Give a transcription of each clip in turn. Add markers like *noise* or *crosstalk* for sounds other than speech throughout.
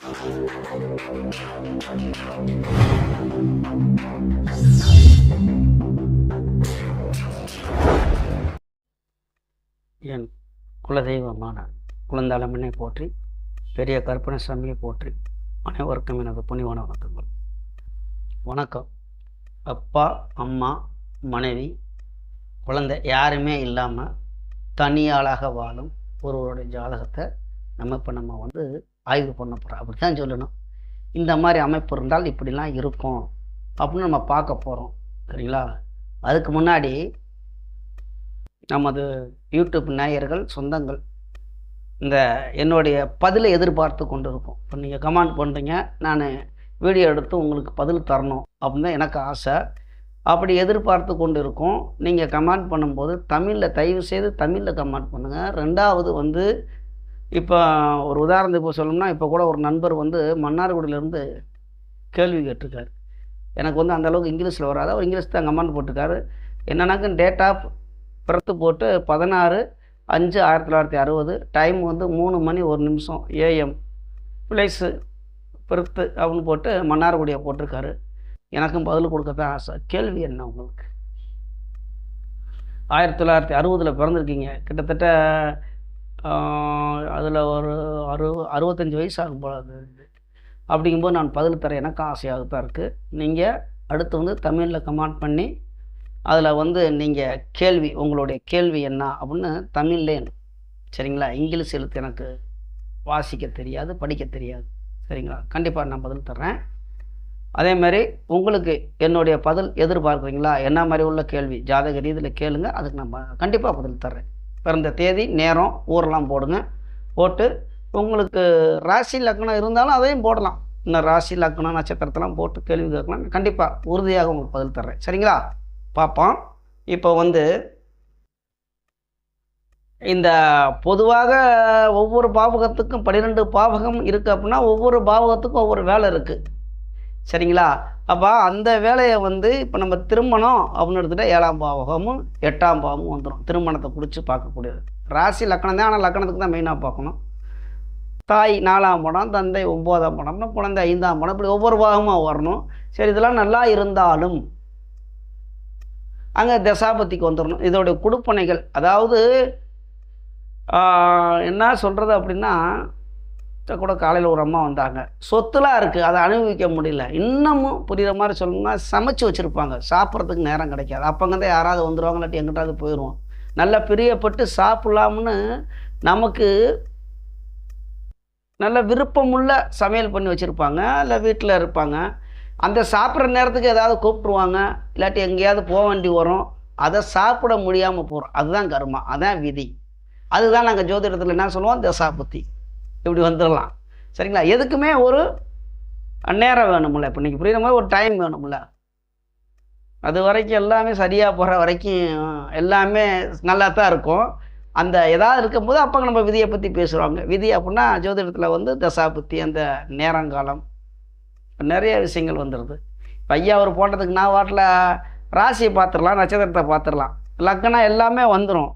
என் குலதெய்வமான குழந்தாளம்மனை போற்றி பெரிய கற்பனை சாமியை போற்றி அனைவருக்கும் எனது புனிவான வணக்கங்கள். வணக்கம். அப்பா அம்மா மனைவி குழந்தை யாருமே இல்லாமல் தனியாளாக வாழும் ஒருவருடைய ஜாதகத்தை நம்ம இப்போ நம்ம வந்து ஆய்வு பண்ண போகிறோம் அப்படி தான் சொல்லணும். இந்த மாதிரி அமைப்பு இருந்தால் இப்படிலாம் இருக்கும் அப்படின்னு நம்ம பார்க்க போகிறோம் சரிங்களா? அதுக்கு முன்னாடி நமது யூடியூப் நேயர்கள் சொந்தங்கள் இந்த என்னுடைய பதிலை எதிர்பார்த்து கொண்டு இருக்கும் இப்போ நீங்கள் கமெண்ட் பண்ணுறீங்க நான் வீடியோ எடுத்து உங்களுக்கு பதில் தரணும் அப்படின்னு தான் எனக்கு ஆசை. அப்படி எதிர்பார்த்து கொண்டு இருக்கோம் நீங்கள் கமெண்ட் பண்ணும்போது தமிழில் தயவு செய்து தமிழில் கமெண்ட் பண்ணுங்கள் ரெண்டாவது வந்து இப்போ ஒரு உதாரணத்துக்கு இப்போ சொல்லணும்னா இப்போ கூட ஒரு நண்பர் வந்து மன்னார்குடியிலேருந்து கேள்வி கேட்டிருக்காரு. எனக்கு வந்து அந்தளவுக்கு இங்கிலீஷில் வராது. அவர் இங்கிலீஷ் தான் கமெண்ட் போட்டிருக்காரு. என்னன்னாக்க டேட் ஆஃப் பிறத்து போட்டு பதினாறு அஞ்சு ஆயிரத்தி தொள்ளாயிரத்தி அறுபது. டைம் வந்து மூணு மணி ஒரு நிமிஷம் ஏஎம் பிளேஸு பிறத்து அப்படின்னு போட்டு மன்னார்குடியை போட்டிருக்காரு. எனக்கும் பதில் கொடுக்க தான் ஆசை. கேள்வி என்ன உங்களுக்கு? ஆயிரத்தி தொள்ளாயிரத்தி அறுபதில் பிறந்திருக்கீங்க. கிட்டத்தட்ட அதில் ஒரு அறு அறுபத்தஞ்சி வயசு ஆகும் போல அது. அப்படிங்கும்போது நான் பதில் தர எனக்கு ஆசையாக தான் இருக்குது நீங்கள் அடுத்து வந்து தமிழில் கமெண்ட் பண்ணி அதில் வந்து நீங்கள் கேள்வி உங்களுடைய கேள்வி என்ன அப்படின்னு தமிழ்லே சரிங்களா? இங்கிலீஷ் எழுத்து எனக்கு வாசிக்க தெரியாது படிக்க தெரியாது சரிங்களா? கண்டிப்பாக நான் பதில் தர்றேன். அதே மாதிரி உங்களுக்கு என்னுடைய பதில் எதிர்பார்க்குறீங்களா? என்ன மாதிரி உள்ள கேள்வி? ஜாதக ரீதியில் கேளுங்க அதுக்கு நான் கண்டிப்பாக பதில் தர்றேன். பிறந்த தேதி நேரம் ஊரெலாம் போடுங்க. போட்டு உங்களுக்கு ராசி லக்னம் இருந்தாலும் அதையும் போடலாம். இந்த ராசி லக்னம் நட்சத்திரத்தெல்லாம் போட்டு கேள்வி கேட்கலாம். கண்டிப்பாக உறுதியாக உங்களுக்கு பதில் தர்றேன். சரிங்களா? பார்ப்போம். இப்போ வந்து இந்த பொதுவாக ஒவ்வொரு பாவகத்துக்கும் பன்னிரெண்டு பாவகம் இருக்குது அப்படின்னா ஒவ்வொரு பாவகத்துக்கும் ஒவ்வொரு வேலை இருக்குது சரிங்களா? அப்போ அந்த வேலையை வந்து இப்போ நம்ம திருமணம் அப்படின்னு எடுத்துகிட்டா ஏழாம் பாவகமும் எட்டாம் பாவமும் வந்துடும் திருமணத்தை பிடிச்சி பார்க்கக்கூடியது. ராசி லக்கணம் தான். ஆனால் லக்கணத்துக்கு தான் மெயினாக பார்க்கணும். தாய் நாலாம் படம் தந்தை ஒம்போதாம் படம்னா குழந்தை ஐந்தாம் படம். இப்படி ஒவ்வொரு பாகமாக வரணும். சரி இதெல்லாம் நல்லா இருந்தாலும் அங்கே தசாபத்திக்கு வந்துடணும் இதோடைய கொடுப்பனைகள். அதாவது என்ன சொல்கிறது அப்படின்னா கூட காலையில் ஒரு அம்மா வந்தாங்க. சொத்துலாம் இருக்குது அதை அனுபவிக்க முடியல. இன்னமும் புரிகிற மாதிரி சொல்லணும்னா சமைச்சு வச்சுருப்பாங்க. சாப்பிட்றதுக்கு நேரம் கிடைக்காது. அப்போங்க யாராவது வந்துடுவாங்க இல்லாட்டி எங்கிட்டாவது போயிடுவோம். நல்லா பிரியப்பட்டு சாப்பிட்லாம்னு நமக்கு நல்ல விருப்பமுள்ள சமையல் பண்ணி வச்சுருப்பாங்க இல்லை வீட்டில் இருப்பாங்க. அந்த சாப்பிட்ற நேரத்துக்கு ஏதாவது கூப்பிட்ருவாங்க இல்லாட்டி எங்கேயாவது போக வேண்டி வரும். அதை சாப்பிட முடியாமல் போகிறோம் அதுதான் கர்மா. அதான் விதி. அதுதான் நாங்கள் ஜோதிடத்தில் என்ன சொல்லுவோம்? தசாபுத்தி. இப்படி வந்துடலாம். சரிங்களா? எதுக்குமே ஒரு நேரம் வேணும்ல. இப்போ இன்றைக்கி புரியுற மாதிரி ஒரு டைம் வேணும்ல. அது வரைக்கும் எல்லாமே சரியாக போகிற வரைக்கும் எல்லாமே நல்லா தான் இருக்கும். அந்த ஏதாவது இருக்கும்போது அப்போ நம்ம விதியை பற்றி பேசுகிறாங்க விதி அப்படின்னா ஜோதிடத்தில் வந்து தசாபுத்தி அந்த நேரங்காலம். நிறைய விஷயங்கள் வந்துடுது இப்போ ஐயா அவர் போட்டதுக்கு நான் வாட்டில் ராசியை பார்த்துடலாம் நட்சத்திரத்தை பார்த்துடலாம். லக்கணம் எல்லாமே வந்துடும்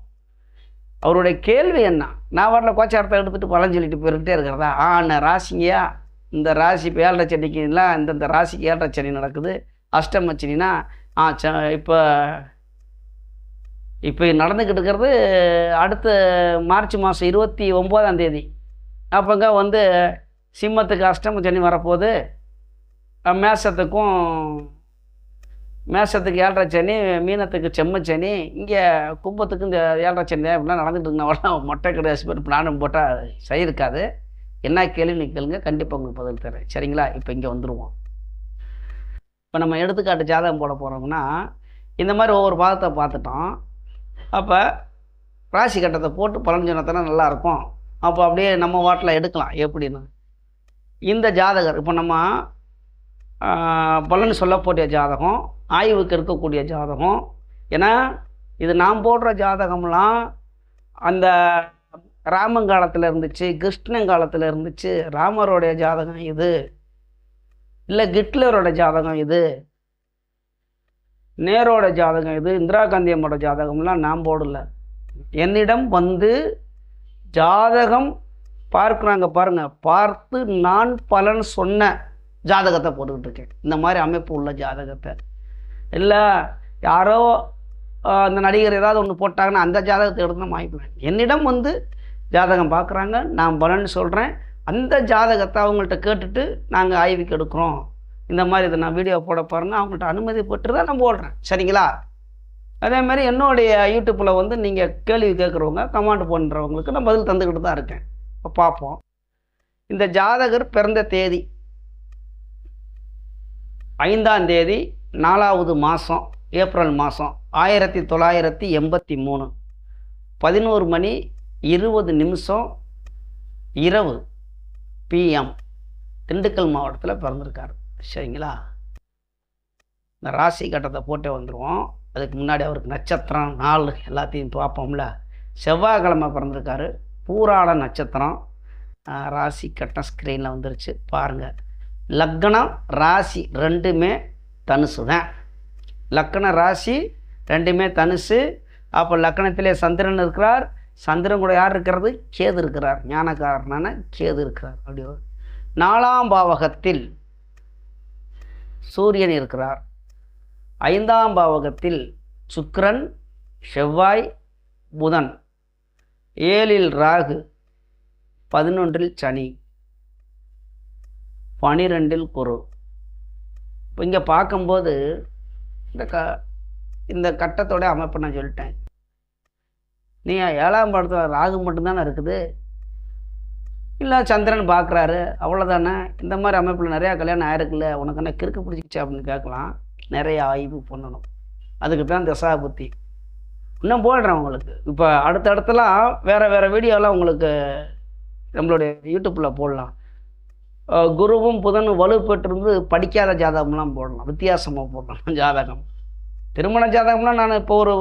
அவருடைய கேள்வி என்ன? நான் வரல கோச்சாரத்தை எடுத்துகிட்டு பலன் சொல்லிட்டு போயிருக்கிட்டே இருக்கிறதா? ஆன ராசிங்கயா? இந்த ராசி இப்போ ஏழரை சனிக்குலாம் இந்தந்த ராசிக்கு ஏழரை சனி நடக்குது. அஷ்டம சனினா ஆ ச இப்போ இப்போ நடந்துக்கிட்டு இருக்கிறது அடுத்த மார்ச் மாதம் இருபத்தி ஒம்போதாம் தேதி. அப்போங்க வந்து சிம்மத்துக்கு அஷ்டம சனி வரப்போகுது. மேசத்துக்கும் மேசத்துக்கு ஏழரை சனி மீனத்துக்கு செம்மச்சனி இங்கே கும்பத்துக்கு இந்த ஏழரை சனி இப்படிலாம் நடந்துட்டு இருந்தா மொட்டை கிடையாது பேர் பிளானும் போட்டால் சரி இருக்காது. என்ன கேள்வி நீ கேளுங்க கண்டிப்பாக உங்களுக்கு பதில் தரேன். சரிங்களா? இப்போ இங்கே வந்துடுவோம் இப்போ நம்ம எடுத்துக்காட்டு ஜாதகம் போட போகிறோம்னா இந்த மாதிரி ஒவ்வொரு பாதத்தை பார்த்துட்டோம். அப்போ ராசி கட்டத்தை போட்டு பலன் சொன்னத்தானே நல்லாயிருக்கும். அப்போ அப்படியே நம்ம வாட்டில் எடுக்கலாம். எப்படின்னு இந்த ஜாதகர் இப்போ நம்ம பலன் சொல்லக்கூடிய ஜாதகம் ஆய்வுக்கு இருக்கக்கூடிய ஜாதகம். ஏன்னா இது நாம் போடுற ஜாதகம்லாம் அந்த ராமங்காலத்தில் இருந்துச்சு கிருஷ்ணங்காலத்தில் இருந்துச்சு ராமரோடைய ஜாதகம் இது. இல்லை கிட்லரோட ஜாதகம் இது. நேரோட ஜாதகம் இது இந்திரா காந்தி அம்மோட ஜாதகம்லாம் நான் போடல. என்னிடம் வந்து ஜாதகம் பார்க்குறாங்க பாருங்கள் பார்த்து நான் பலன் சொன்னேன். ஜாதகத்தை போட்டுக்கிட்டு இருக்கேன். இந்த மாதிரி அமைப்பு உள்ள ஜாதகத்தை. இல்லை யாரோ அந்த நடிகர் ஏதாவது ஒன்று போட்டாங்கன்னா அந்த ஜாதகத்தை எடுத்து நான் வாங்கிக்குவேன் என்னிடம் வந்து ஜாதகம் பார்க்குறாங்க. நான் பலன் சொல்கிறேன் அந்த ஜாதகத்தை அவங்கள்ட்ட கேட்டுட்டு நாங்கள் ஆய்வுக்கு எடுக்கிறோம். இந்த மாதிரி இதை நான் வீடியோ போட பாருங்கள் அவங்கள்ட்ட அனுமதி பெற்று தான் நான் போடுறேன். சரிங்களா? அதே மாதிரி என்னுடைய யூடியூப்பில் வந்து நீங்கள் கேள்வி கேட்குறவங்க கமெண்ட் பண்ணுறவங்களுக்கு நான் பதில் தந்துக்கிட்டு தான் இருக்கேன். இப்போ பார்ப்போம். இந்த ஜாதகர் பிறந்த தேதி. ஐந்தாம் தேதி நாலாவது மாதம் ஏப்ரல் மாதம் ஆயிரத்தி தொள்ளாயிரத்தி எண்பத்தி மூணு. பதினோரு மணி இருபது நிமிஷம் இரவு பிஎம் திண்டுக்கல் மாவட்டத்தில் பிறந்திருக்கார். சரிங்களா? இந்த ராசி கட்டத்தை போட்டே வந்துடுவோம் அதுக்கு முன்னாடி அவருக்கு நட்சத்திரம் நாள் எல்லாத்தையும் பார்ப்போம்ல. செவ்வாய்க்கிழமை பிறந்திருக்காரு. பூராட நட்சத்திரம். ராசி கட்டம் ஸ்க்ரீனில் வந்துருச்சு. பாருங்கள் லக்னம் ராசி ரெண்டுமே தனுசு தான். லக்கண ராசி ரெண்டுமே தனுசு. அப்போ லக்கணத்திலே சந்திரன் இருக்கிறார். சந்திரன் கூட யார் இருக்கிறது? கேது இருக்கிறார். ஞானக்காரனான கேது இருக்கிறார். அப்படி ஒரு- நாலாம் பாவகத்தில் சூரியன் இருக்கிறார். ஐந்தாம் பாவகத்தில் சுக்கரன் செவ்வாய் புதன். ஏழில் ராகு பதினொன்றில் சனி. பனிரெண்டில் குரு. இப்போ இங்கே பார்க்கும்போது இந்த க இந்த கட்டத்தோட அமைப்பு நான் சொல்லிட்டேன். நீ ஏழாம் படத்தில் ராகு மட்டும்தானே இருக்குது? இல்லை சந்திரன் பார்க்குறாரு அவ்வளோதானே இந்த மாதிரி அமைப்பில் நிறையா கல்யாணம் ஆயிருக்குல்ல உனக்கு என்ன கிறுக்கு பிடிச்சிக்கிச்சு அப்படின்னு கேட்கலாம். நிறைய ஆய்வு பண்ணணும். அதுக்கு தான் தசா புத்தி இன்னும் போடுறேன் உங்களுக்கு. இப்போ அடுத்தடுத்தலாம் வேறு வேறு வீடியோலாம் உங்களுக்கு நம்மளுடைய யூடியூப்பில் போடலாம். குருவும் புதனும் வலுப்பெற்றிருந்து படிக்காத ஜாதகம்லாம் போடலாம். வித்தியாசமாக போடலாம் *laughs* ஜாதகம். திருமண ஜாதகம்னா நான் இப்போ ஒரு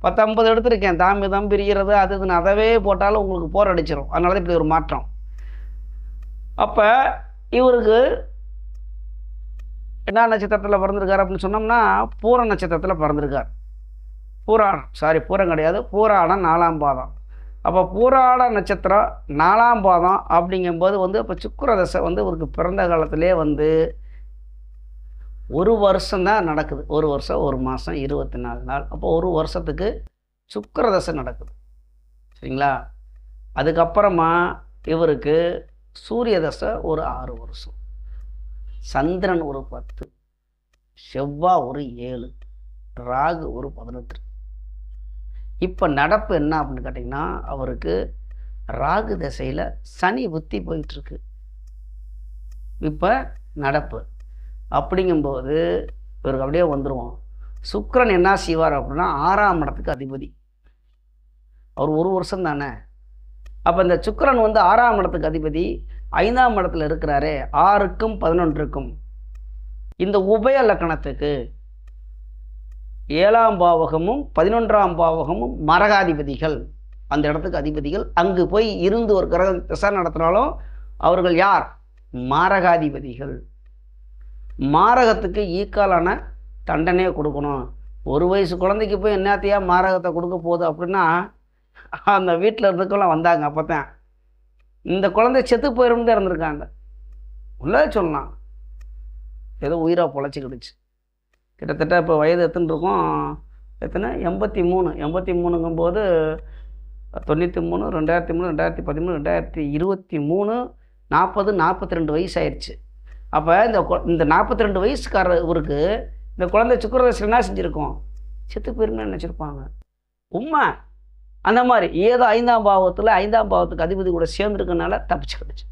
பத்து ஐம்பது எடுத்திருக்கேன். தாம்பி பிரிகிறது அது இதுன்னு அதவே போட்டாலும் உங்களுக்கு போர் அடிச்சிடும் அதனால தான் இப்படி ஒரு மாற்றம். அப்போ இவருக்கு என்ன நட்சத்திரத்தில் பிறந்திருக்கார் அப்படின்னு சொன்னோம்னா பூர நட்சத்திரத்தில் பிறந்திருக்கார். பூராணம் சாரி பூரம் கிடையாது. பூராணம் நாலாம் பாதம். அப்போ பூராட நட்சத்திரம் நாலாம் பாதம் அப்படிங்கும்போது வந்து இப்போ சுக்கர தசை வந்து இவருக்கு பிறந்த காலத்திலே வந்து ஒரு வருஷம்தான் நடக்குது. ஒரு வருஷம் ஒரு மாதம் இருபத்தி நாலு நாள். அப்போ ஒரு வருஷத்துக்கு சுக்கர தசை நடக்குது. சரிங்களா? அதுக்கப்புறமா இவருக்கு சூரிய தசை ஒரு ஆறு வருஷம். சந்திரன் ஒரு பத்து செவ்வாய் ஒரு ஏழு ராகு ஒரு பதினெட்டு. இப்போ நடப்பு என்ன அப்படின்னு கேட்டிங்கன்னா அவருக்கு ராகு திசையில் சனி புத்தி போயிட்டுருக்கு. இப்போ நடப்பு. அப்படிங்கும்போது இவருக்கு அப்படியே வந்துடுவோம் சுக்கரன் என்ன செய்வார் அப்படின்னா ஆறாம் இடத்துக்கு அதிபதி. அவர் ஒரு வருஷம் தானே. அப்போ இந்த சுக்கரன் வந்து ஆறாம் இடத்துக்கு அதிபதி ஐந்தாம் இடத்துல இருக்கிறாரே ஆறுக்கும் பதினொன்றுக்கும். இந்த உபய லக்கணத்துக்கு ஏழாம் பாவகமும் பதினொன்றாம் பாவகமும் மரகாதிபதிகள். அந்த இடத்துக்கு அதிபதிகள். அங்கு போய் இருந்து ஒரு கிரக திசை நடத்தினாலும் அவர்கள் யார்? மாரகாதிபதிகள். மாரகத்துக்கு ஈக்காலான தண்டனையை கொடுக்கணும். ஒரு வயசு குழந்தைக்கு போய் என்னத்தையா மாரகத்தை கொடுக்க போகுது அப்படின்னா அந்த வீட்டில் இருந்துக்கெல்லாம் வந்தாங்க அப்போ தான் இந்த குழந்தை செத்து போயிடும் தான் இருந்திருக்காங்க. உள்ளே சொல்லலாம். ஏதோ உயிராக பொழைச்சிக்கிடுச்சு. கிட்டத்தட்ட இப்போ வயது எத்தனை இருக்கும்? எத்தனை? எண்பத்தி மூணு. எண்பத்தி மூணுங்கும்போது தொண்ணூற்றி மூணு ரெண்டாயிரத்தி மூணு ரெண்டாயிரத்தி பதிமூணு ரெண்டாயிரத்தி இருபத்தி மூணு நாற்பது நாற்பத்தி ரெண்டு வயசு ஆயிடுச்சு அப்போ இந்த கொ- இந்த நாற்பத்தி ரெண்டு வயசுக்கார இவருக்கு இந்த குழந்தை சுக்கரதசை என்ன செஞ்சுருக்கோம்? செத்து போயிருமே நினச்சிருப்பாங்க? உண்மை அந்த மாதிரி. ஏதோ ஐந்தாம் பாவத்தில் ஐந்தாம் பாவத்துக்கு அதிபதி கூட சேர்ந்துருக்கனால தப்பிச்சுக்கிடுச்சு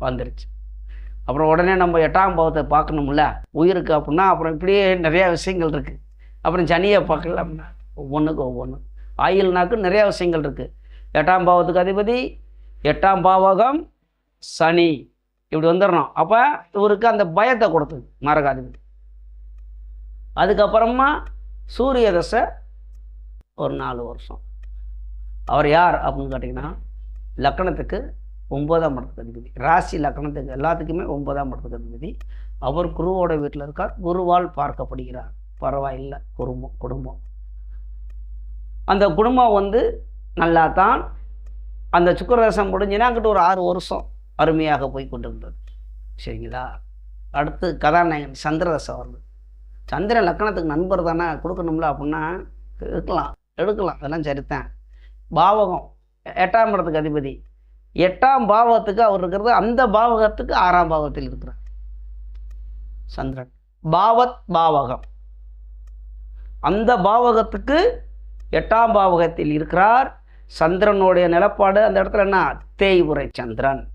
வந்துருச்சு. அப்புறம் உடனே நம்ம எட்டாம் பாவத்தை பார்க்கணும்ல. உயிருக்கு அப்படின்னா அப்புறம் இப்படியே நிறையா விஷயங்கள் இருக்குது அப்புறம் சனியை பார்க்கல அப்படின்னா ஒவ்வொன்றுக்கு ஒவ்வொன்று ஆயில்னாக்கு நிறையா விஷயங்கள் இருக்குது எட்டாம் பாவத்துக்கு அதிபதி எட்டாம் பாவகம் சனி. இப்படி வந்துடணும் அப்போ இவருக்கு அந்த பயத்தை கொடுத்தது மரகாதிபதி. அதுக்கப்புறமா சூரிய தசை ஒரு நாலு வருஷம். அவர் யார் அப்படின்னு கேட்டிங்கன்னா லக்கணத்துக்கு ஒன்பதாம் இடத்துக்கு அதிபதி. ராசி லக்கணத்துக்கு எல்லாத்துக்குமே ஒன்பதாம் இடத்துக்கு அதிபதி. அவர் குருவோட வீட்டில் இருக்கார். குருவால் பார்க்கப்படுகிறார். பரவாயில்லை. குடும்பம் குடும்பம். அந்த குடும்பம் வந்து நல்லா தான் அந்த சுக்கரதசம் முடிஞ்சுன்னா ஒரு ஆறு வருஷம் அருமையாக போய் கொண்டிருந்தது. சரிங்களா? அடுத்து கதாநாயகன் சந்திரதசம் வருது. சந்திர லக்கணத்துக்கு நண்பர் தானே கொடுக்கணும்ல அப்படின்னா எடுக்கலாம். எடுக்கலாம். அதெல்லாம் சரிதான். பாவகம். எட்டாம் இடத்துக்கு அதிபதி. எட்டாம் பாவகத்துக்கு அவர் இருக்கிறது அந்த பாவகத்துக்கு ஆறாம் பாவத்தில் இருக்கிறார். சந்திரன். பாவத் பாவகம். அந்த பாவகத்துக்கு எட்டாம் பாவகத்தில் இருக்கிறார். சந்திரனுடைய நிலப்பாடு அந்த இடத்துல என்ன? தேய்வுரை சந்திரன்.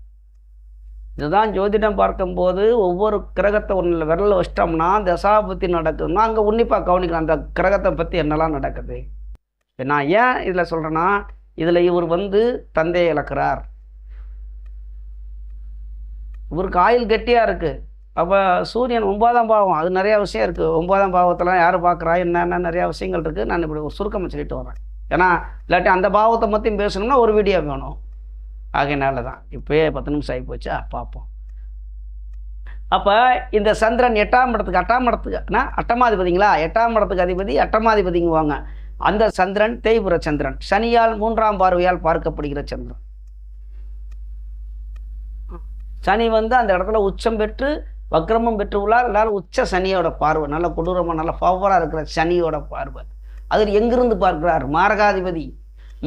இதுதான் ஜோதிடம் பார்க்கும்போது ஒவ்வொரு கிரகத்தை ஒன்றில் விரலில் வச்சிட்டோம்னா தசாபத்தி நடக்குதுன்னா அங்கே உன்னிப்பாக கவனிக்கலாம் அந்த கிரகத்தை பற்றி என்னெல்லாம் நடக்குது. நான் ஏன் இதில் சொல்கிறேன்னா இதில் இவர் வந்து தந்தையை இழக்கிறார். இவருக்கு ஆயுள் கெட்டியாக இருக்குது அப்போ சூரியன் ஒன்பதாம் பாவம் அது நிறையா விஷயம் இருக்குது ஒன்பதாம் பாவத்தெல்லாம் யார் பார்க்குறா என்னென்ன நிறையா விஷயங்கள் இருக்குது நான் இப்படி ஒரு சுருக்கமாக சொல்லிட்டு வரேன் ஏன்னா இல்லாட்டி அந்த பாவத்தை பற்றியும் பேசணும்னா ஒரு வீடியோ வேணும். ஆகையினால தான் இப்போயே பத்து நிமிஷம் ஆகி போச்சா. பார்ப்போம் அப்போ இந்த சந்திரன் எட்டாம் இடத்துக்கு அட்டாம் இடத்துக்குனா அட்டமாதிபதிங்களா? எட்டாம் இடத்துக்கு அதிபதி அட்டமாதிபதிங்குவாங்க. அந்த சந்திரன் தேய்புர சந்திரன். சனியால் மூன்றாம் பார்வையால் பார்க்கப்படுகிற சந்திரன். சனி வந்து அந்த இடத்துல உச்சம் பெற்று வக்ரமும் பெற்று உள்ளார். எல்லாரும் உச்ச சனியோட பார்வை நல்ல கொடூரமாக நல்ல பவராக இருக்கிற சனியோட பார்வை. அதில் எங்கிருந்து பார்க்கிறார்? மாரகாதிபதி.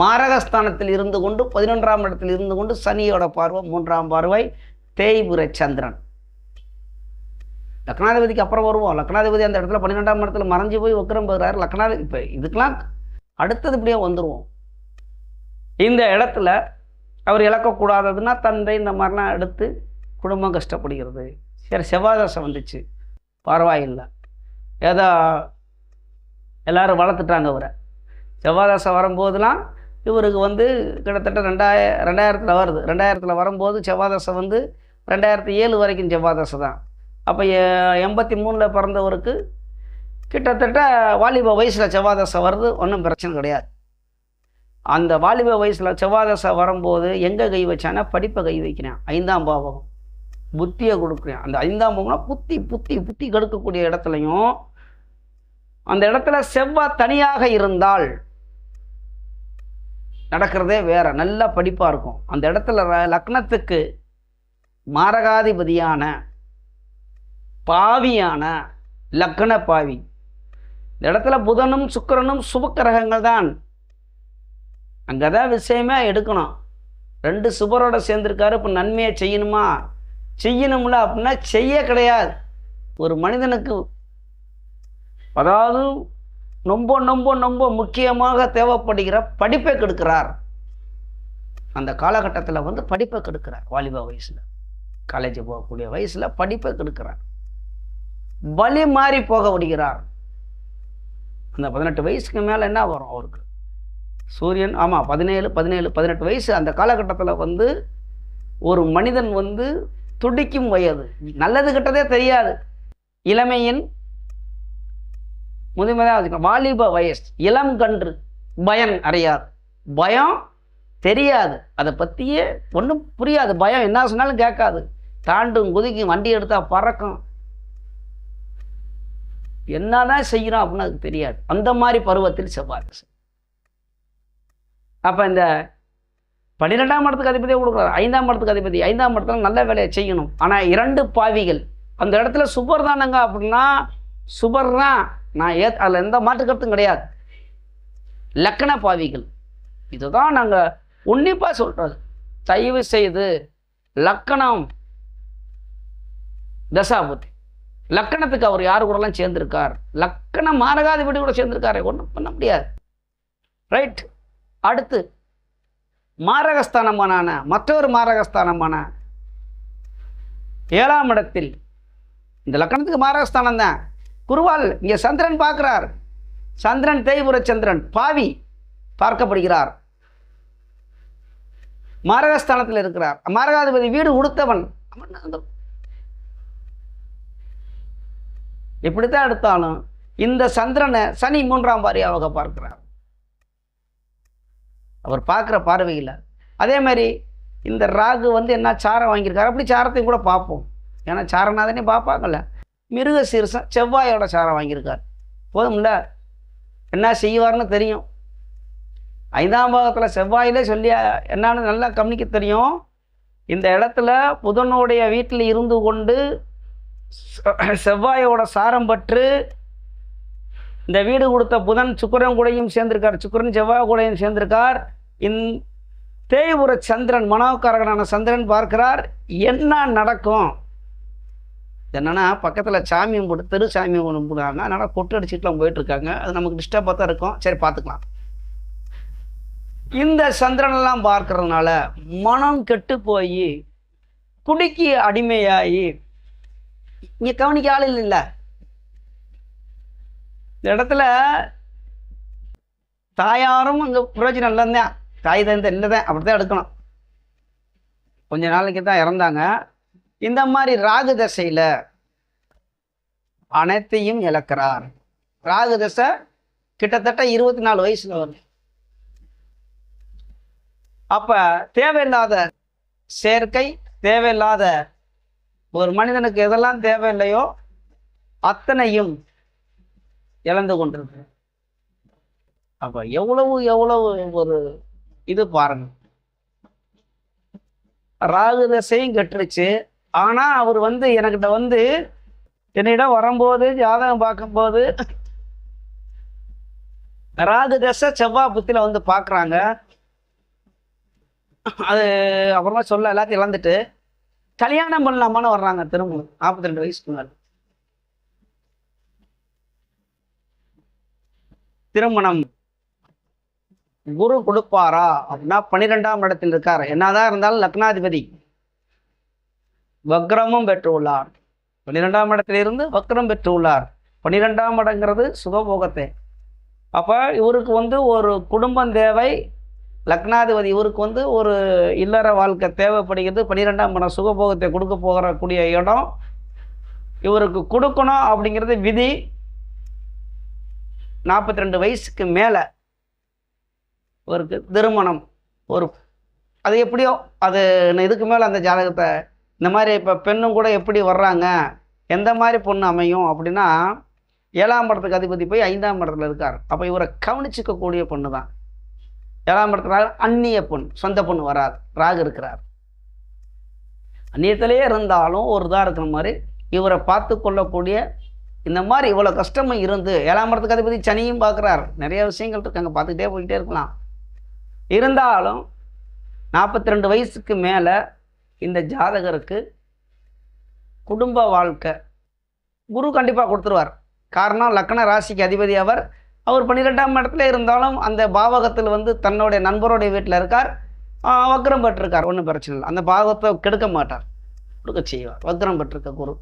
மாரகஸ்தானத்தில் இருந்து கொண்டு பதினொன்றாம் இடத்தில் இருந்து கொண்டு சனியோட பார்வை மூன்றாம் பார்வை தேய்புர சந்திரன். லக்னாதிபதிக்கு அப்புறம் வருவோம். லக்னாதிபதி அந்த இடத்துல பன்னிரெண்டாம் இடத்துல மறைஞ்சு போய் வக்ரம் போகிறாரு லக்னாதிபதி இப்போ இதுக்கெல்லாம் அடுத்தது இப்படியே வந்துடுவோம் இந்த இடத்துல அவர் இழக்கக்கூடாததுன்னா தந்தை இந்த மாதிரிலாம் எடுத்து குடும்பம் கஷ்டப்படுகிறது. சரி செவ்வாதசை வந்துச்சு. பரவாயில்லை. ஏதோ எல்லாரும் வளர்த்துட்டாங்க அவரை செவ்வாதசை வரும்போதெல்லாம் இவருக்கு வந்து கிட்டத்தட்ட ரெண்டாய ரெண்டாயிரத்தில் வருது. ரெண்டாயிரத்தில் வரும்போது செவ்வாதசை வந்து ரெண்டாயிரத்தி ஏழு வரைக்கும் செவ்வாதசை தான். அப்போ எண்பத்தி மூணில் பிறந்தவருக்கு கிட்டத்தட்ட வாலிப வயசில் செவ்வாதசை வருது. ஒன்றும் பிரச்சனை கிடையாது. அந்த வாலிப வயசில் செவ்வாதசை வரும்போது எங்கே கை வச்சானா படிப்பை கை வைக்கினேன் ஐந்தாம் பாவகம். புத்தியை கொடுக்குறேன். அந்த ஐந்தாம் பாவம்னா புத்தி புத்தி புத்தி கெடுக்கக்கூடிய இடத்துலையும் அந்த இடத்துல செவ்வாய் தனியாக இருந்தால் நடக்கிறதே வேற. நல்லா படிப்பாக இருக்கும். அந்த இடத்துல லக்னத்துக்கு மாரகாதிபதியான பாவியான லக்ன பாவி. இந்த இடத்துல புதனும் சுக்கிரனும் சுபக்கிரகங்கள் தான். அங்கே தான் விஷயமே எடுக்கணும். ரெண்டு சுபரோட சேர்ந்துருக்காரு இப்போ நன்மையை செய்யணுமா? செய்யணும்ல அப்படின்னா செய்ய கிடையாது. ஒரு மனிதனுக்கு அதாவது ரொம்ப ரொம்ப ரொம்ப முக்கியமாக தேவைப்படுகிற படிப்பை கெடுக்கிறார். அந்த காலகட்டத்தில் வந்து படிப்பை கெடுக்கிறார். வாலிப வயசில் காலேஜ் போகக்கூடிய வயசில் படிப்பை கெடுக்கிறார். வழி மாறி போக விடுகிறார். அந்த பதினெட்டு வயசுக்கு மேலே என்ன வரும் அவருக்கு? சூரியன் ஆமாம் பதினேழு பதினேழு பதினெட்டு வயசு அந்த காலகட்டத்தில் வந்து ஒரு மனிதன் வந்து துடிக்கும் வயது. நல்லது கிட்டதே தெரியாது. இளமையின் முதுமையாக வாலிப வயசு. இளம் கன்று. பயம் அறியாது பயம் தெரியாது. அதை பற்றியே ஒன்றும் புரியாது. பயம் என்ன சொன்னாலும் கேட்காது. தாண்டும் குதிக்கும் வண்டி எடுத்தால் பறக்கும். என்னதான் செய்கிறோம் அப்படின்னு அதுக்கு தெரியாது. அந்த மாதிரி பருவத்தில் செவ்வாய் அப்போ இந்த பன்னிரெண்டாம் இடத்துக்கு அதிபதியை கொடுக்குறாரு. ஐந்தாம் இடத்துக்கு அதிபதி. ஐந்தாம் இடத்துல நல்ல வேலையை செய்யணும். ஆனால் இரண்டு பாவிகள். அந்த இடத்துல சுபர் தானங்க அப்படின்னா சுபர் தான். நான் ஏ அதில் எந்த மாற்றுக்கருத்தும் கிடையாது. லக்கண பாவிகள். இதுதான் நாங்கள் உன்னிப்பாக சொல்கிறது தயவு செய்து லக்கணம் தசாபுத்தி லக்கணத்துக்கு அவர் யார் கூடலாம் சேர்ந்திருக்கார்? லக்கண மாரகாதிபதி கூட சேர்ந்திருக்காரு. ஒன்றும் பண்ண முடியாது. ரைட் அடுத்து மாரகஸ்தானமான மற்றொரு மாரகஸ்தானமான ஏழாம் இடத்தில் இந்த லக்கணத்துக்கு மாரகஸ்தானம் தான் குருவால் இங்கே சந்திரன் பார்க்கிறார். சந்திரன் தேய்புர சந்திரன் பாவி பார்க்கப்படுகிறார். மாரகஸ்தானத்தில் இருக்கிறார். மாரகாதிபதி வீடு உடுத்தவன். எப்படித்தான் எடுத்தாலும் இந்த சந்திரனை சனி மூன்றாம் வாரியாக பார்க்கிறார். அவர் பார்க்குற பார்வையில். அதே மாதிரி இந்த ராகு வந்து என்ன சாரம் வாங்கியிருக்காரு? அப்படி சாரத்தையும் கூட பார்ப்போம். ஏன்னா சாரநாதனே பார்ப்பாங்கல்ல. மிருக சீரசம் செவ்வாயோட சாரம் வாங்கியிருக்கார். போதும்ல? என்ன செய்வார்னு தெரியும். ஐந்தாம் பாகத்தில் செவ்வாயிலே சொல்லி என்னன்னு நல்லா கவனிக்க தெரியும். இந்த இடத்துல புதனுடைய வீட்டில் இருந்து கொண்டு செவ்வாயோட சாரம் பற்று இந்த வீடு கொடுத்த புதன் சுக்கரன் கூடையும் சேர்ந்திருக்கார். சுக்கிரன் செவ்வாய் கூடயும் சேர்ந்திருக்கார். இந் தேய்புர சந்திரன் மனோக்காரகனான சந்திரன் பார்க்கிறார் என்ன நடக்கும்? என்னன்னா பக்கத்தில் சாமி கும்பிட்டு தெரு சாமி கும்பிடுறாங்க அதனால் கொட்டு அடிச்சுட்டுலாம் போயிட்டுருக்காங்க. அது நமக்கு டிஸ்டர்பாக தான் இருக்கும். சரி பார்த்துக்கலாம். இந்த சந்திரனெல்லாம் பார்க்கறதுனால மனம் கெட்டு போய் குடிக்கு அடிமையாகி இங்கே கவனிக்க ஆள் இல்லை இந்த இடத்துல தாயாரும் அங்கே பிரயோஜனம் இல்லைந்தான் தாய் தந்த இல்லை தான் அப்படி தான் எடுக்கணும். கொஞ்ச நாளைக்கு தான் இறந்தாங்க. இந்த மாதிரி ராகு தசையில் அனைத்தையும் இழக்கிறார். ராகு தசை கிட்டத்தட்ட இருபத்தி நாலு வயசுல வரும் அப்ப தேவையில்லாத சேர்க்கை தேவையில்லாத ஒரு மனிதனுக்கு எதெல்லாம் தேவையில்லையோ அத்தனையும் இழந்து கொண்டிருக்கு. அப்ப எவ்வளவு எவ்வளவு ஒரு இது பாருங்க. ராகு தசையும் கெட்டுருச்சு. ஆனா அவர் வந்து எனக்கிட்ட வந்து என்னிடம் வரும்போது ஜாதகம் பார்க்கும்போது ராகு தசை செவ்வாய் புத்தில வந்து பார்க்குறாங்க அது அப்புறமா சொல்ல எல்லாத்தையும் இழந்துட்டு கல்யாணம் பண்ணலாமான்னு வர்றாங்க திரும்ப நாற்பத்தி ரெண்டு வயசுக்கு மேல திருமணம். குரு கொடுப்பாரா அப்படின்னா பன்னிரெண்டாம் இடத்தில் இருக்கார். என்னதான் இருந்தாலும் லக்னாதிபதி. வக்ரமும் பெற்றுள்ளார். பன்னிரெண்டாம் இடத்திலிருந்து வக்ரம் பெற்றுள்ளார். பன்னிரெண்டாம் இடங்கிறது சுகபோகத்தை. அப்போ இவருக்கு வந்து ஒரு குடும்பம் தேவை. லக்னாதிபதி இவருக்கு வந்து ஒரு இல்லற வாழ்க்கை தேவைப்படுகிறது. பன்னிரெண்டாம் இடம் சுகபோகத்தை கொடுக்க போகிற கூடிய இடம். இவருக்கு கொடுக்கணும் அப்படிங்கிறது விதி. நாற்பத்தி ரெண்டு வயசுக்கு மேலே. இவருக்கு திருமணம் ஒரு அது எப்படியோ அது இதுக்கு மேலே அந்த ஜாதகத்தை இந்த மாதிரி இப்போ பெண்ணும் கூட எப்படி வர்றாங்க எந்த மாதிரி பொண்ணு அமையும் அப்படின்னா ஏழாம் படத்துக்கு அதிபதி போய் ஐந்தாம் படத்தில் இருக்கார். அப்போ இவரை கவனிச்சிக்கக்கூடிய பொண்ணு தான் ஏழாம் இடத்துல அந்நிய பொண்ணு சொந்த பொண்ணு வராது ராகு இருக்கிறார். அந்நியத்திலே இருந்தாலும் ஒரு இதாக இருக்கிற மாதிரி இவரை பார்த்து கொள்ளக்கூடிய இந்த மாதிரி இவ்வளோ கஷ்டமும் இருந்து ஏழாம் படத்துக்கு அதிபதி சனியும் பார்க்குறார். நிறைய விஷயங்கள் இருக்காங்க பார்த்துக்கிட்டே போய்கிட்டே இருக்கலாம். இருந்தாலும் நாற்பத்தி ரெண்டு வயசுக்கு மேலே இந்த ஜாதகருக்கு குடும்ப வாழ்க்கை குரு கண்டிப்பாக கொடுத்துருவார். காரணம் லக்ன ராசிக்கு அதிபதி அவர். அவர் பன்னிரெண்டாம் இடத்துல இருந்தாலும் அந்த பாவகத்தில் வந்து தன்னுடைய நண்பருடைய வீட்டில் இருக்கார். வக்ரம் பெற்றிருக்கார். ஒன்றும் பிரச்சனை இல்லை. அந்த பாவகத்தை கெடுக்க மாட்டார். கொடுக்க செய்வார். வக்ரம் பெற்றிருக்க குரு.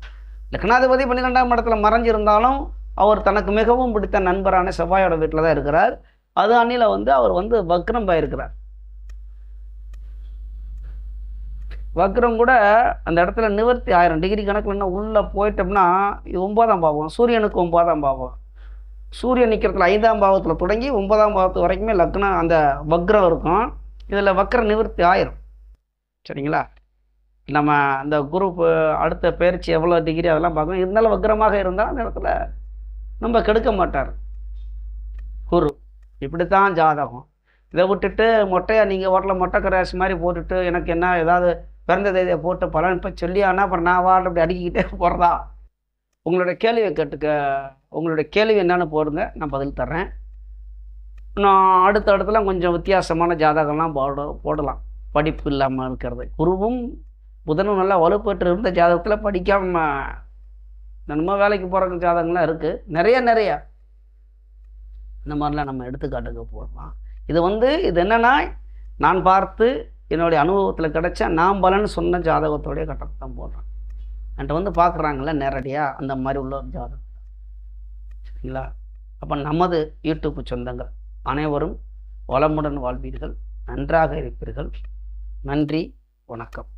லக்னாதிபதி பன்னிரெண்டாம் இடத்துல மறைஞ்சிருந்தாலும் அவர் தனக்கு மிகவும் பிடித்த நண்பரான செவ்வாயோட வீட்டில் தான் இருக்கிறார். அது அன்னில வந்து அவர் வந்து வக்ரம் பாயிருக்கிறார் வக்ரம் கூட அந்த இடத்துல நிவர்த்தி ஆயிரம். டிகிரி கணக்கில் என்ன உள்ளே போயிட்டோம்னா இது ஒன்பதாம் பாவம். சூரியனுக்கு ஒன்பதாம் பாவம். சூரியன் நிற்கிறதுல ஐந்தாம் பாவத்தில் தொடங்கி ஒன்பதாம் பாவத்து வரைக்குமே லக்னம் அந்த வக்ரம் இருக்கும். இதில் வக்ர நிவர்த்தி ஆயிரும். சரிங்களா? நம்ம அந்த குரூப் அடுத்த பயிற்சி எவ்வளோ டிகிரி அதெல்லாம் பார்க்கணும். இருந்தாலும் வக்ரமாக இருந்தால் அந்த இடத்துல நம்ம கெடுக்க மாட்டார். குரு. இப்படித்தான் ஜாதகம். இதை விட்டுட்டு மொட்டையை நீங்கள் ஓட்டல மொட்டை கராசி மாதிரி போட்டுட்டு எனக்கு என்ன ஏதாவது பிறந்த தேதியை போட்டு பலன் இப்போ சொல்லி ஆனால் அப்புறம் நான் வாட அப்படி அடிக்கிட்டே போகிறதா உங்களோட கேள்வியை கேட்டுக்க உங்களுடைய கேள்வி என்னென்னு போடுங்க நான் பதில் தர்றேன். நான் அடுத்த இடத்துல கொஞ்சம் வித்தியாசமான ஜாதகம்லாம் போட போடலாம். படிப்பு இல்லாமல் இருக்கிறது. குருவும் புதனும் நல்லா வலுப்பெற்று இருந்த ஜாதகத்தில் படிக்காமல் நம்ம வேலைக்கு போகிற ஜாதகம்லாம் இருக்குது நிறைய நிறையா. இந்த மாதிரிலாம் நம்ம எடுத்துக்காட்டுக்கு போடலாம் இது வந்து இது என்னென்னா நான் பார்த்து என்னுடைய அனுபவத்தில் கிடைச்ச நான் பலன் சொன்ன ஜாதகத்தோடைய கட்டத்தை தான் போடுறேன். என்கிட்ட வந்து பார்க்குறாங்கள நேரடியாக அந்த மாதிரி உள்ள ஜாதகம். சரிங்களா? அப்போ நமது யூடியூப் சொந்தங்கள் அனைவரும் வளமுடன் வாழ்வீர்கள் நன்றாக இருப்பீர்கள். நன்றி வணக்கம்.